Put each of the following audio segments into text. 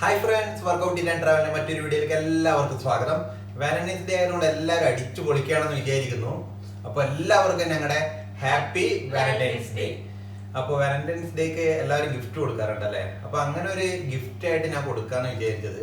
Hi friends workout in ട്രാവലിന്റെ മറ്റൊരു വീഡിയോയിലേക്ക് എല്ലാവർക്കും സ്വാഗതം. വാലന്റൈൻസ് ഡേ ആയതുകൊണ്ട് എല്ലാവരും അടിച്ചു പൊളിക്കുകയാണെന്ന് വിചാരിക്കുന്നു. അപ്പോൾ എല്ലാവർക്കും ഞങ്ങളുടെ ഹാപ്പി വാലന്റൈൻസ് ഡേ അപ്പോൾ വാലന്റൈൻസ് ഡേക്ക് എല്ലാവരും ഗിഫ്റ്റ് കൊടുക്കാറുണ്ട് അല്ലേ അപ്പോൾ അങ്ങനെ ഒരു ഗിഫ്റ്റ് ആയിട്ട് ഞാൻ കൊടുക്കാന്ന് വിചാരിച്ചത്.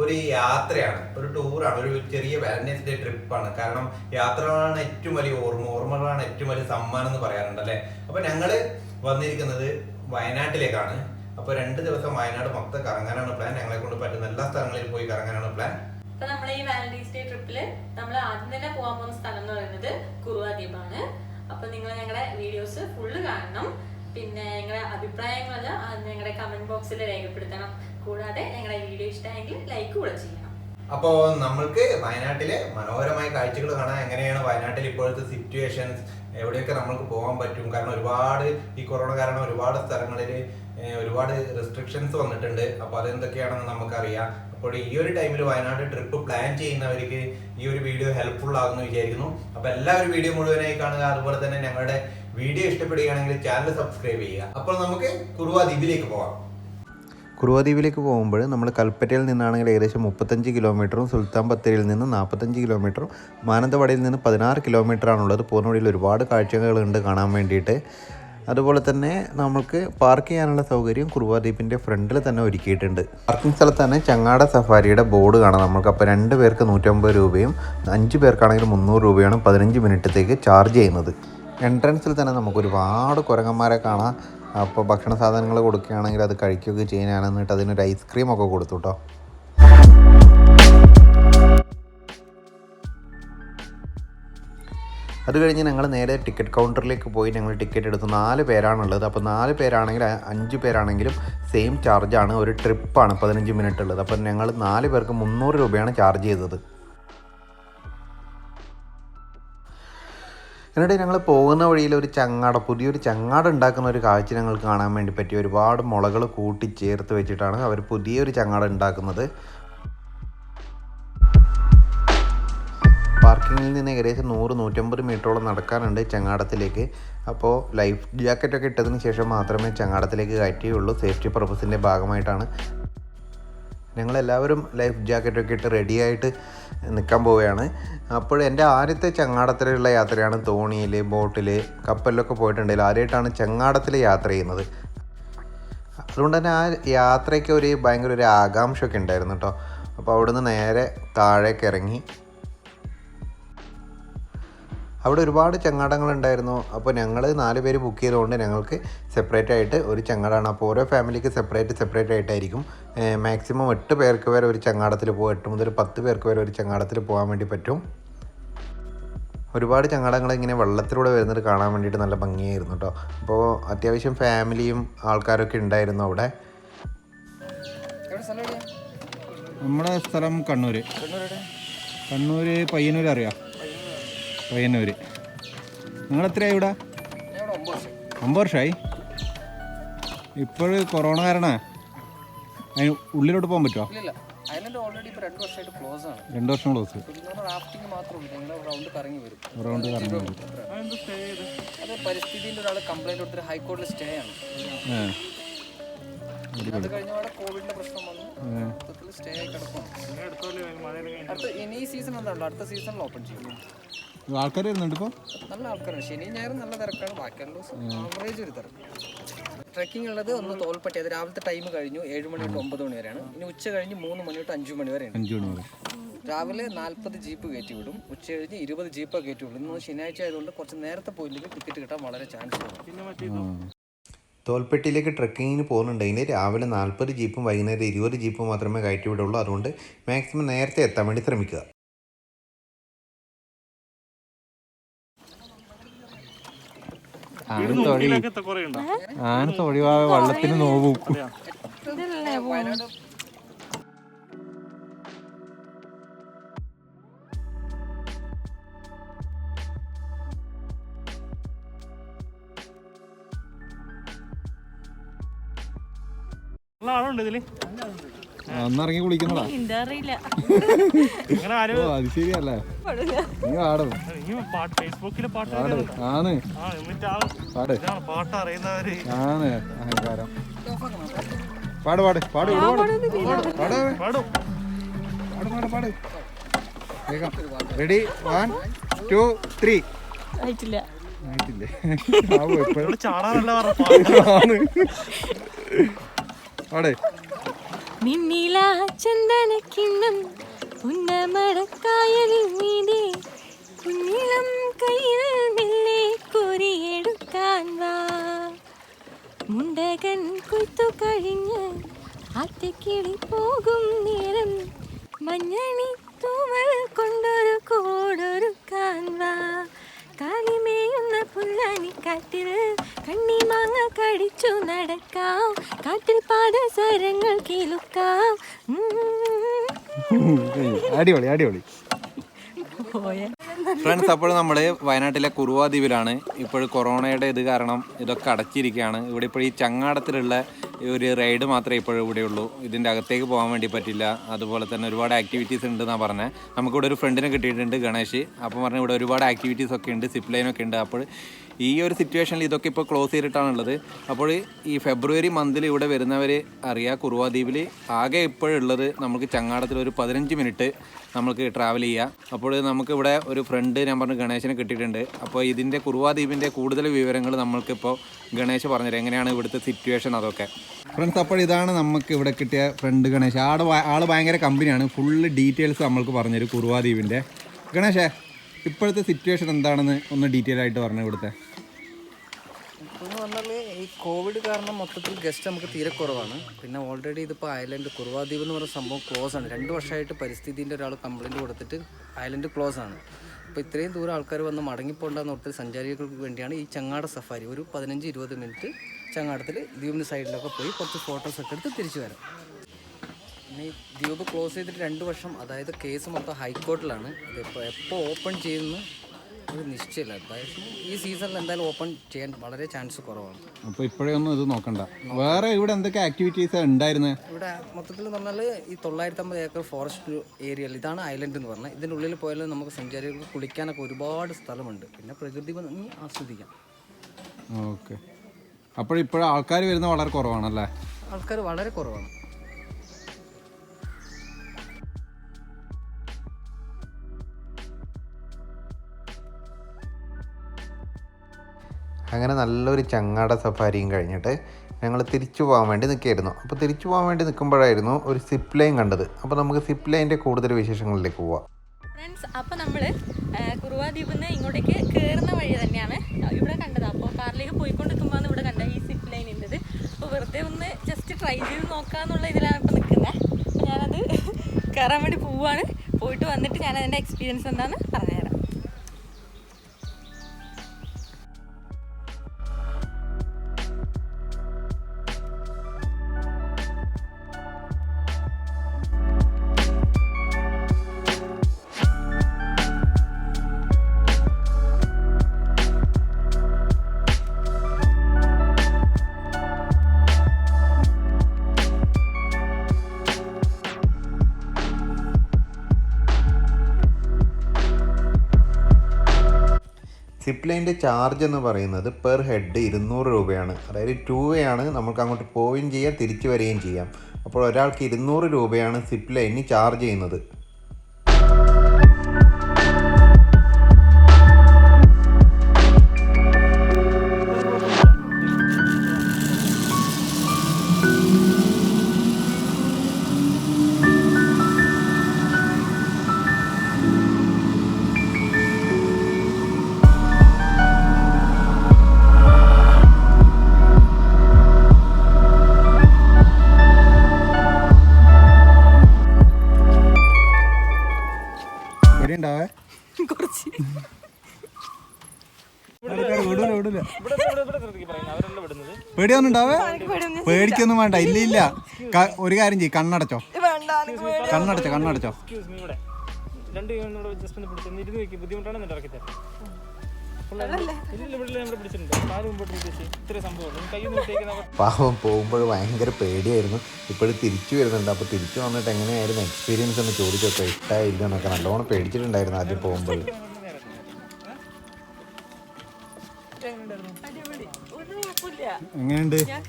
ഒരു യാത്രയാണ്. ഒരു ടൂറാണ്. ഒരു ചെറിയ വാലന്റൈൻസ് ഡേ ട്രിപ്പാണ്. കാരണം യാത്രകളാണ് ഏറ്റവും വലിയ ഓർമ്മ ഓർമ്മകളാണ് ഏറ്റവും വലിയ സമ്മാനം എന്ന് പറയാറുണ്ട് അല്ലേ അപ്പൊ ഞങ്ങൾ വന്നിരിക്കുന്നത് വയനാട്ടിലേക്കാണ്. അപ്പൊ രണ്ട് ദിവസം വയനാട് മൊത്തം കറങ്ങാനാണ് പ്ലാൻ ഞങ്ങളെ കൊണ്ട് പറ്റുന്ന എല്ലാ സ്ഥലങ്ങളിൽ പോയി കറങ്ങാനാണ് പ്ലാൻ അപ്പൊ നമ്മൾ ഈ വാലന്റൈൻസ് ഡേ ട്രിപ്പിൽ നമ്മൾ ആദ്യം തന്നെ പോകാൻ പോകുന്ന സ്ഥലം എന്ന് പറയുന്നത് കുറുവ ദ്വീപാണ്. അപ്പൊ നിങ്ങൾ ഞങ്ങളുടെ വീഡിയോസ് ഫുള്ള് കാണണം. പിന്നെ ഞങ്ങളുടെ അഭിപ്രായങ്ങൾ ഞങ്ങളുടെ കമന്റ് ബോക്സിൽ രേഖപ്പെടുത്തണം. കൂടാതെ ഞങ്ങളുടെ വീഡിയോ ഇഷ്ടമായെങ്കിൽ ലൈക്ക് കൂടെ ചെയ്യണം. അപ്പോൾ നമ്മൾക്ക് വയനാട്ടിലെ മനോഹരമായ കാഴ്ചകൾ കാണാൻ എങ്ങനെയാണ് വയനാട്ടിൽ ഇപ്പോഴത്തെ സിറ്റുവേഷൻസ് എവിടെയൊക്കെ നമ്മൾക്ക് പോകാൻ പറ്റും? കാരണം ഒരുപാട് ഈ കൊറോണ കാരണം ഒരുപാട് സ്ഥലങ്ങളിൽ ഒരുപാട് റെസ്ട്രിക്ഷൻസ് വന്നിട്ടുണ്ട്. അപ്പോൾ അതെന്തൊക്കെയാണെന്ന് നമുക്കറിയാം. അപ്പോൾ ഈ ഒരു ടൈമിൽ വയനാട് ട്രിപ്പ് പ്ലാൻ ചെയ്യുന്നവർക്ക് ഈ ഒരു വീഡിയോ ഹെൽപ്ഫുൾ ആകുമെന്ന് വിചാരിക്കുന്നു. അപ്പോൾ എല്ലാവരും വീഡിയോ മുഴുവനായി കാണുക. അതുപോലെ തന്നെ ഞങ്ങളുടെ വീഡിയോ ഇഷ്ടപ്പെടുകയാണെങ്കിൽ ചാനൽ സബ്സ്ക്രൈബ് ചെയ്യുക. അപ്പോൾ നമുക്ക് കുറുവ ദ്വീപിലേക്ക് പോകാം. കുറുവദ്വീപിലേക്ക് പോകുമ്പോൾ നമ്മൾ കൽപ്പറ്റയിൽ നിന്നാണെങ്കിൽ ഏകദേശം മുപ്പത്തഞ്ച് കിലോമീറ്ററും സുൽത്താൻ ബത്തേരിയിൽ നിന്ന് നാൽപ്പത്തഞ്ച് കിലോമീറ്ററും മാനന്തവാടിയിൽ നിന്ന് പതിനാറ് കിലോമീറ്ററാണുള്ളത് പോകുന്ന വഴിയിൽ ഒരുപാട് കാഴ്ചകളുണ്ട് കാണാൻ വേണ്ടിയിട്ട്. അതുപോലെ തന്നെ നമുക്ക് പാർക്ക് ചെയ്യാനുള്ള സൗകര്യം കുറുവദ്വീപിന്റെ ഫ്രണ്ടിൽ തന്നെ ഒരുക്കിയിട്ടുണ്ട്. പാർക്കിംഗ് സ്ഥലത്ത് തന്നെ ചങ്ങാട സഫാരിയുടെ ബോർഡ് കാണാം നമുക്ക് അപ്പോൾ രണ്ട് പേർക്ക് നൂറ്റമ്പത് രൂപയും അഞ്ച് പേർക്കാണെങ്കിൽ മുന്നൂറ് രൂപയാണ് പതിനഞ്ച് മിനിറ്റത്തേക്ക് ചാർജ് ചെയ്യുന്നത്. എൻട്രൻസിൽ തന്നെ നമുക്ക് ഒരുപാട് കുരങ്ങന്മാരെ കാണാം. അപ്പോൾ ഭക്ഷണ സാധനങ്ങൾ കൊടുക്കുകയാണെങ്കിൽ അത് കഴിക്കുകയൊക്കെ ചെയ്യാനാണ് എന്നിട്ട് അതിനൊരു ഐസ്ക്രീം ഒക്കെ കൊടുത്തു കേട്ടോ അത് കഴിഞ്ഞ് ഞങ്ങൾ നേരെ ടിക്കറ്റ് കൗണ്ടറിലേക്ക് പോയി. ഞങ്ങൾ ടിക്കറ്റ് എടുത്തു നാല് പേരാണുള്ളത്. അപ്പോൾ നാല് പേരാണെങ്കിൽ അഞ്ച് പേരാണെങ്കിലും സെയിം ചാർജാണ് ഒരു ട്രിപ്പാണ് പതിനഞ്ച് മിനിറ്റ് ഉള്ളത്. അപ്പോൾ ഞങ്ങൾ നാല് പേർക്ക് മുന്നൂറ് രൂപയാണ് ചാർജ് ചെയ്തത്. എന്നിട്ട് ഞങ്ങൾ പോകുന്ന വഴിയിൽ ഒരു ചങ്ങാട പുതിയൊരു ചങ്ങാട ഉണ്ടാക്കുന്ന ഒരു കാഴ്ച ഞങ്ങൾക്ക് കാണാൻ വേണ്ടി പറ്റി ഒരുപാട് മുളകൾ കൂട്ടി ചേർത്ത് വെച്ചിട്ടാണ് അവർ പുതിയൊരു ചങ്ങാട ഉണ്ടാക്കുന്നത്. പാർക്കിങ്ങിൽ നിന്ന് ഏകദേശം നൂറ് നൂറ്റമ്പത് മീറ്ററോളം നടക്കാനുണ്ട് ചങ്ങാടത്തിലേക്ക്. അപ്പോൾ ലൈഫ് ജാക്കറ്റൊക്കെ ഇട്ടതിന് ശേഷം മാത്രമേ ചങ്ങാടത്തിലേക്ക് കയറ്റുകയുള്ളൂ സേഫ്റ്റി പർപ്പസിന്റെ ഭാഗമായിട്ടാണ് ഞങ്ങളെല്ലാവരും ലൈഫ് ജാക്കറ്റൊക്കെ ഇട്ട് റെഡിയായിട്ട് നിൽക്കാൻ പോവുകയാണ്. അപ്പോൾ എന്റെ ആദ്യത്തെ ചങ്ങാടത്തിലുള്ള യാത്രയാണ് തോണിയിൽ ബോട്ടിൽ കപ്പലിലൊക്കെ പോയിട്ടുണ്ടെങ്കിൽ ആദ്യമായിട്ടാണ് ചങ്ങാടത്തിൽ യാത്ര ചെയ്യുന്നത്. അതുകൊണ്ട് തന്നെ ആ യാത്രയ്ക്ക് ഒരു ഭയങ്കര ഒരു ആകാംക്ഷയൊക്കെ ഉണ്ടായിരുന്നു കേട്ടോ. അപ്പോൾ അവിടുന്ന് നേരെ താഴേക്ക് ഇറങ്ങി അവിടെ ഒരുപാട് ചങ്ങാടങ്ങളുണ്ടായിരുന്നു. അപ്പോൾ ഞങ്ങൾ നാല് പേര് ബുക്ക് ചെയ്തുകൊണ്ട് ഞങ്ങൾക്ക് സെപ്പറേറ്റ് ആയിട്ട് ഒരു ചങ്ങാടാണ്. അപ്പോൾ ഓരോ ഫാമിലിക്ക് സെപ്പറേറ്റ് സെപ്പറേറ്റ് ആയിട്ടായിരിക്കും. മാക്സിമം എട്ട് പേർക്ക് വരെ ഒരു ചങ്ങാടത്തിൽ പോകും എട്ട് മുതൽ പത്ത് പേർക്ക് വരെ ഒരു ചങ്ങാടത്തിൽ പോകാൻ വേണ്ടി പറ്റും. ഒരുപാട് ചങ്ങാടങ്ങൾ ഇങ്ങനെ വെള്ളത്തിലൂടെ വരുന്നത് കാണാൻ വേണ്ടിയിട്ട് നല്ല ഭംഗിയായിരുന്നു കേട്ടോ അപ്പോൾ അത്യാവശ്യം ഫാമിലിയും ആൾക്കാരൊക്കെ ഉണ്ടായിരുന്നു അവിടെ. നമ്മുടെ സ്ഥലം കണ്ണൂർ കണ്ണൂർ പയ്യന്നൂർ അറിയാം പയ്യന്നൂർ നിങ്ങൾ എത്രയായി ഇവിടെ? ഒമ്പത് വർഷമായി. ഇപ്പോൾ കൊറോണ കാരണ? അതിന് ഉള്ളിലോട്ട് പോകാൻ പറ്റുമോ രണ്ട് വർഷം ക്ലോസ് റൗണ്ട് കറങ്ങി വരും. പരിസ്ഥിതിയിൽ ഒരാൾ കംപ്ലൈന്റ് കൊടുത്തിട്ട് ഹൈക്കോടതിയിൽ സ്റ്റേ ആണ്. അത് കഴിഞ്ഞ കോവിഡിന്റെ പ്രശ്നം വന്നു. മൊത്തത്തിൽ സ്റ്റേ ആയി കിടക്കും അടുത്ത ഇനി ഈ സീസൺ എന്താണല്ലോ അടുത്ത സീസണിൽ ഓപ്പൺ ചെയ്യും. ആൾക്കാർ വരുന്നുണ്ട് ഇപ്പോൾ നല്ല ആൾക്കാരാണ്. ശനി ഞായറും നല്ല തിരക്കാണ്. ബാക്കിയുള്ള ദിവസം ആവറേജ് ഒരു തിരക്ക്. ട്രക്കിംഗ് ഉള്ളത് ഒന്ന് തോൽപ്പട്ടി അത് രാവിലത്തെ ടൈം കഴിഞ്ഞു ഏഴ് മണി തൊട്ട് ഒമ്പത് മണി വരെയാണ്. ഇനി ഉച്ച കഴിഞ്ഞ് മൂന്ന് മണി തൊട്ട് അഞ്ച് മണി വരെയാണ് അഞ്ച് മണി വരെ. രാവിലെ നാൽപ്പത് ജീപ്പ് കയറ്റി വിടും. ഉച്ച കഴിഞ്ഞ് ഇരുപത് ജീപ്പ് കയറ്റി വിടും. ഇന്ന് ശനിയാഴ്ച ആയതുകൊണ്ട് കുറച്ച് നേരത്തെ പോയില്ലെങ്കിൽ ടിക്കറ്റ് കിട്ടാൻ വളരെ ചാൻസ് ഉണ്ട് തോൽപ്പെട്ടിയിലേക്ക് ട്രക്കിങ്ങിന് പോകുന്നുണ്ടെങ്കിൽ രാവിലെ നാൽപ്പത് ജീപ്പും വൈകുന്നേരം ഇരുപത് ജീപ്പും മാത്രമേ കയറ്റി വിടുള്ളൂ. അതുകൊണ്ട് മാക്സിമം നേരത്തെ എത്താൻ വേണ്ടി ശ്രമിക്കുക. ആന തൊഴി ആന തൊഴിവായ വള്ളത്തിന് നോവും വയനാട് ഒന്നിറങ്ങി കുളിക്കണടാ എന്താ അറിയില്ല. അങ്ങനെ ആരും ഓ അത് ശരിയല്ലേ? നീ പാടും. ഈ പാട്ട് ഫേസ്ബുക്കിൽ പാട്ട് പാട്. ആണ്. ആ എന്നിട്ട് ആ പാട്. ഇതാണ് പാട്ട് അറിയുന്നവര്. ആണ്. അഹങ്കാരം. പാട് പാട്. പാട് പാട് പാട്. പാടും പാട്. പാട്. പാട് വേഗം റെഡി വൺ ടു ത്രീ ആയിട്ടില്ല. ആയിട്ടില്ലേ? ആവോ ചാടാനല്ല ആണ്. പാട്. നിന്നില ചന്ദനക്കിണ്ണം പുന്നമടക്കായലിൽ മീതെ കുഞ്ഞിളം കയ്യിൽ മെല്ലെ കോരിയെടുക്കാൻ വാ. മുണ്ടകൻ കൊയ്ത്തു പോകും നേരം മഞ്ഞണി തൂവൽ കൊണ്ടൊരു കോടൊരുക്കാൻ വാ. കാലിമേയുന്ന പുല്ലാനിക്കാറ്റിൽ കണ്ണി മാങ്ങ കടിച്ചു നടക്കാം. കാട്ടിൽ പാദസരങ്ങൾ കേൾക്കാം. അടിപൊളി അടിപൊളി. പോയ ഫ്രണ്ട്സ് അപ്പോൾ നമ്മൾ വയനാട്ടിലെ കുറുവാ ദ്വീപിലാണ്. ഇപ്പോൾ കൊറോണയുടെ ഇത് കാരണം ഇതൊക്കെ അടച്ചിരിക്കുകയാണ്. ഇവിടെ ഇപ്പോൾ ഈ ചങ്ങാടത്തിലുള്ള ഒരു റൈഡ് മാത്രമേ ഇപ്പോഴും ഇവിടെ ഉള്ളൂ. ഇതിന്റെ അകത്തേക്ക് പോകാൻ വേണ്ടി പറ്റില്ല. അതുപോലെ തന്നെ ഒരുപാട് ആക്ടിവിറ്റീസ് ഉണ്ട് എന്നാണ് പറഞ്ഞത് നമുക്കിവിടെ ഒരു ഫ്രണ്ടിനെ കിട്ടിയിട്ടുണ്ട് ഗണേഷ്. അപ്പം പറഞ്ഞ ഇവിടെ ഒരുപാട് ആക്ടിവിറ്റീസ് ഒക്കെ ഉണ്ട് സിപ്പ് ലൈനൊക്കെ ഉണ്ട്. അപ്പോൾ ഈ ഒരു സിറ്റുവേഷനിൽ ഇതൊക്കെ ഇപ്പോൾ ക്ലോസ് ചെയ്തിട്ടാണുള്ളത്. അപ്പോൾ ഈ ഫെബ്രുവരി മന്തിൽ ഇവിടെ വരുന്നവർ അറിയാം കുറുവാ ദ്വീപിൽ ആകെ ഇപ്പോഴുള്ളത് നമുക്ക് ചങ്ങാടത്തിൽ ഒരു പതിനഞ്ച് മിനിറ്റ് നമുക്ക് ട്രാവൽ ചെയ്യാം. അപ്പോൾ നമുക്ക് ഇവിടെ ഒരു ഫ്രണ്ട് ഞാൻ പറഞ്ഞു ഗണേശനെ കിട്ടിയിട്ടുണ്ട്. അപ്പോൾ ഇതിന്റെ കുറുവാ ദ്വീപിന്റെ കൂടുതൽ വിവരങ്ങൾ നമ്മൾക്കിപ്പോൾ ഗണേശ് പറഞ്ഞുതരും. എങ്ങനെയാണ് ഇവിടുത്തെ സിറ്റുവേഷൻ അതൊക്കെ. ഫ്രണ്ട്സ് അപ്പോൾ ഇതാണ് നമുക്ക് ഇവിടെ കിട്ടിയ ഫ്രണ്ട് ഗണേശ്. ആട് ആൾ ഭയങ്കര കമ്പനിയാണ്. ഫുള്ള് ഡീറ്റെയിൽസ് നമ്മൾക്ക് പറഞ്ഞുതരും കുറുവാ ദ്വീപിന്റെ ഗണേശേ ഇപ്പോഴത്തെ സിറ്റുവേഷൻ എന്താണെന്ന് ഒന്ന് ഡീറ്റെയിൽ ആയിട്ട് പറഞ്ഞു ഇവിടുത്തെ? കോവിഡ് കാരണം മൊത്തത്തിൽ ഗസ്റ്റ് നമുക്ക് തീരെ കുറവാണ്. പിന്നെ ഓൾറെഡി ഇതിപ്പോൾ ഐലൻഡ് കുറുവാദ്വീപ് എന്ന് പറയുന്ന സംഭവം ക്ലോസ് ആണ്. രണ്ട് വർഷമായിട്ട് പരിസ്ഥിതിന്റെ ഒരാൾ കംപ്ലയിന്റ് കൊടുത്തിട്ട് ഐലൻഡ് ക്ലോസ് ആണ്. അപ്പോൾ ഇത്രയും ദൂരം ആൾക്കാർ വന്ന് മടങ്ങിപ്പോണ്ടെന്ന് ഓർത്ത് സഞ്ചാരികൾക്ക് വേണ്ടിയാണ് ഈ ചങ്ങാട സഫാരി. ഒരു പതിനഞ്ച് ഇരുപത് മിനിറ്റ് ചങ്ങാടത്തിൽ ദ്വീപിന്റെ സൈഡിലൊക്കെ പോയി കുറച്ച് ഫോട്ടോസൊക്കെ എടുത്ത് തിരിച്ചു വരാം. പിന്നെ ഈ ദ്വീപ് ക്ലോസ് ചെയ്തിട്ട് രണ്ട് വർഷം അതായത് കേസ് മൊത്തം ഹൈക്കോർട്ടിലാണ് ഇതിപ്പോൾ എപ്പോൾ ഓപ്പൺ ചെയ്യുന്ന? ഒരു നിശ്ചയമില്ല. ഈ സീസണിൽ എന്തായാലും ഓപ്പൺ ചെയ്യാൻ വളരെ ചാൻസ് കുറവാണ്. അപ്പോൾ ഇപ്പോഴേ ഒന്നും ഇത് നോക്കണ്ട. വേറെ ഇവിടെ എന്തൊക്കെ ആക്ടിവിറ്റീസ് ഉണ്ടായിരുന്നത് ഇവിടെ മൊത്തത്തിൽ എന്ന് പറഞ്ഞാൽ ഈ തൊള്ളായിരത്തി അമ്പത് ഏക്കർ ഫോറസ്റ്റ് ഏരിയയിൽ ഇതാണ് ഐലൻഡ് എന്ന് പറഞ്ഞാൽ ഇതിന്റെ ഉള്ളിൽ പോയാലും നമുക്ക് സഞ്ചാരികൾക്ക് കുളിക്കാനൊക്കെ ഒരുപാട് സ്ഥലമുണ്ട്. പിന്നെ പ്രകൃതി ഭംഗി ആസ്വദിക്കാം. ഓക്കെ. അപ്പോൾ ഇപ്പോഴും ആൾക്കാർ വരുന്നത് വളരെ കുറവാണല്ലേ? ആൾക്കാർ വളരെ കുറവാണ്. അങ്ങനെ നല്ലൊരു ചങ്ങാട സഫാരിയും കഴിഞ്ഞിട്ട് ഞങ്ങൾ തിരിച്ചു പോകാൻ വേണ്ടി നിൽക്കുകയായിരുന്നു. അപ്പോൾ തിരിച്ചു പോകാൻ വേണ്ടി നിൽക്കുമ്പോഴായിരുന്നു ഒരു സിപ്പ് ലൈൻ കണ്ടത്. അപ്പോൾ നമുക്ക് സിപ്പ് ലൈന്റെ കൂടുതൽ വിശേഷങ്ങളിലേക്ക് പോവാം. ഫ്രണ്ട്സ് അപ്പോൾ നമ്മൾ കുറുവാ ദ്വീപിൽ നിന്ന് ഇങ്ങോട്ടേക്ക് കയറുന്ന വഴി തന്നെയാണ് ഇവിടെ കണ്ടത്. അപ്പോൾ കാറിലേക്ക് പോയിക്കൊണ്ടിരിക്കുമ്പോൾ ഇവിടെ കണ്ട ഈ സിപ്പ് ലൈൻ അപ്പോൾ വെറുതെ ഒന്ന് ജസ്റ്റ് ട്രൈ ചെയ്ത് നോക്കാമെന്നുള്ള ഇതിലാണ് ഇപ്പോൾ നിൽക്കുന്നത്. ഞാനത് കയറാൻ വേണ്ടി പോവുകയാണ് പോയിട്ട് വന്നിട്ട് ഞാൻ അതിന്റെ എക്സ്പീരിയൻസ് എന്താണെന്ന് സിപ്പ് ലൈന്റെ ചാർജ് എന്ന് പറയുന്നത് പെർ ഹെഡ് ഇരുന്നൂറ് രൂപയാണ്. അതായത് ടൂ വേ ആണ് നമുക്ക് അങ്ങോട്ട് പോവുകയും ചെയ്യാം തിരിച്ചു വരികയും ചെയ്യാം. അപ്പോൾ ഒരാൾക്ക് ഇരുന്നൂറ് രൂപയാണ് സിപ്പ് ചാർജ് ചെയ്യുന്നത്. ഉണ്ടാവേ? കുറച്ച്. വിടൂല വിടൂല. അവരെല്ലാം വിടുന്നത്? പേടിയൊന്നും ഉണ്ടാവേ? പേടിക്കൊന്നും വേണ്ട. ഇല്ല. ഇല്ല ഒരു കാര്യം ചെയ്യ് കണ്ണടച്ചോ. കണ്ണടച്ചോ കണ്ണടച്ചോ. എക്സ്ക്യൂസ് മീ ഇവിടെ. രണ്ട് ജസ്റ്റ് ഒന്ന് പിടിച്ച് ഇരുന്ന് വെക്ക്. ബുദ്ധിമുട്ടാണ് ഇറക്കി തരാം പാവം പോകുമ്പോൾ ഭയങ്കര പേടിയായിരുന്നു. ഇപ്പോഴും തിരിച്ചു വരുന്നുണ്ട്. അപ്പോൾ തിരിച്ചു വന്നിട്ട് എങ്ങനെയായിരുന്നു എക്സ്പീരിയൻസ് എന്ന് ചോദിച്ചൊക്കെ ഇഷ്ടമായില്ല എന്നൊക്കെ നല്ലോണം പേടിച്ചിട്ടുണ്ടായിരുന്നു ആദ്യം പോകുമ്പോൾ. എങ്ങനെയുണ്ട്? ഞാൻ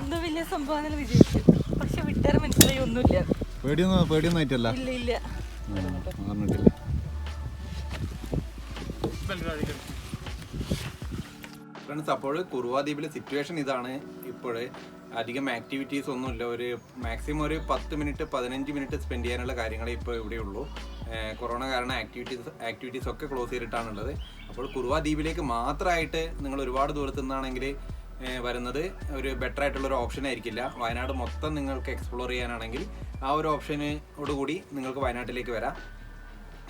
എന്തോ വലിയ സംഭവം വിജയിച്ചു പക്ഷെ വിട്ടാറ് മനസ്സിലായി ഒന്നുമില്ല. പേടിയൊന്നും പേടിയൊന്നും ആയിട്ടല്ല. ഇല്ല ഇല്ല. ഫ്രണ്ട്സ് അപ്പോൾ കുറുവ സിറ്റുവേഷൻ ഇതാണ്. ഇപ്പോൾ അധികം ആക്ടിവിറ്റീസ് ഒന്നുമില്ല. ഒരു മാക്സിമം ഒരു പത്ത് മിനിറ്റ് പതിനഞ്ച് മിനിറ്റ് സ്പെൻഡ് ചെയ്യാനുള്ള കാര്യങ്ങളെ ഇപ്പോൾ ഇവിടെയുള്ളൂ. കൊറോണ കാരണം ആക്ടിവിറ്റീസ് ആക്ടിവിറ്റീസ് ഒക്കെ ക്ലോസ് ചെയ്തിട്ടാണുള്ളത്. അപ്പോൾ കുറുവ ദ്വീപിലേക്ക് മാത്രമായിട്ട് നിങ്ങൾ ഒരുപാട് ദൂരത്തു നിന്നാണെങ്കിൽ വരുന്നത് ഒരു ബെറ്റർ ആയിട്ടുള്ള ഒരു ഓപ്ഷൻ ആയിരിക്കില്ല. വയനാട് മൊത്തം നിങ്ങൾക്ക് എക്സ്പ്ലോർ ചെയ്യാനാണെങ്കിൽ ആ ഒരു ഓപ്ഷനോടുകൂടി നിങ്ങൾക്ക് വയനാട്ടിലേക്ക് വരാം.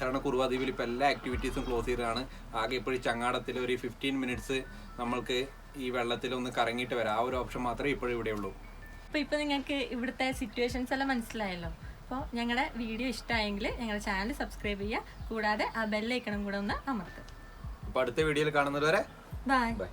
കാരണം കുറുവ ദ്വീപിൽ ഇപ്പോൾ എല്ലാ ആക്ടിവിറ്റീസും ക്ലോസ് ചെയ്തതാണ്. ആകെ ഇപ്പോഴും ചങ്ങാടത്തിൽ ഒരു ഫിഫ്റ്റീൻ മിനിറ്റ്സ് നമ്മൾക്ക് ഈ വെള്ളത്തിൽ ഒന്ന് കറങ്ങിയിട്ട് വരാം. ആ ഒരു ഓപ്ഷൻ മാത്രമേ ഇപ്പോഴും ഇവിടെ ഉള്ളൂ. അപ്പോൾ ഇപ്പോൾ നിങ്ങൾക്ക് ഇവിടുത്തെ സിറ്റുവേഷൻസ് എല്ലാം മനസ്സിലായല്ലോ. അപ്പോൾ ഞങ്ങളുടെ വീഡിയോ ഇഷ്ടമായെങ്കിൽ ഞങ്ങളുടെ ചാനൽ സബ്സ്ക്രൈബ് ചെയ്യുക. കൂടാതെ ആ ബെല്ലൈക്കണം കൂടെ ഒന്ന് അമർത്തുക. അപ്പോൾ അടുത്ത വീഡിയോയിൽ കാണുന്നത് വരെ ബൈ ബൈ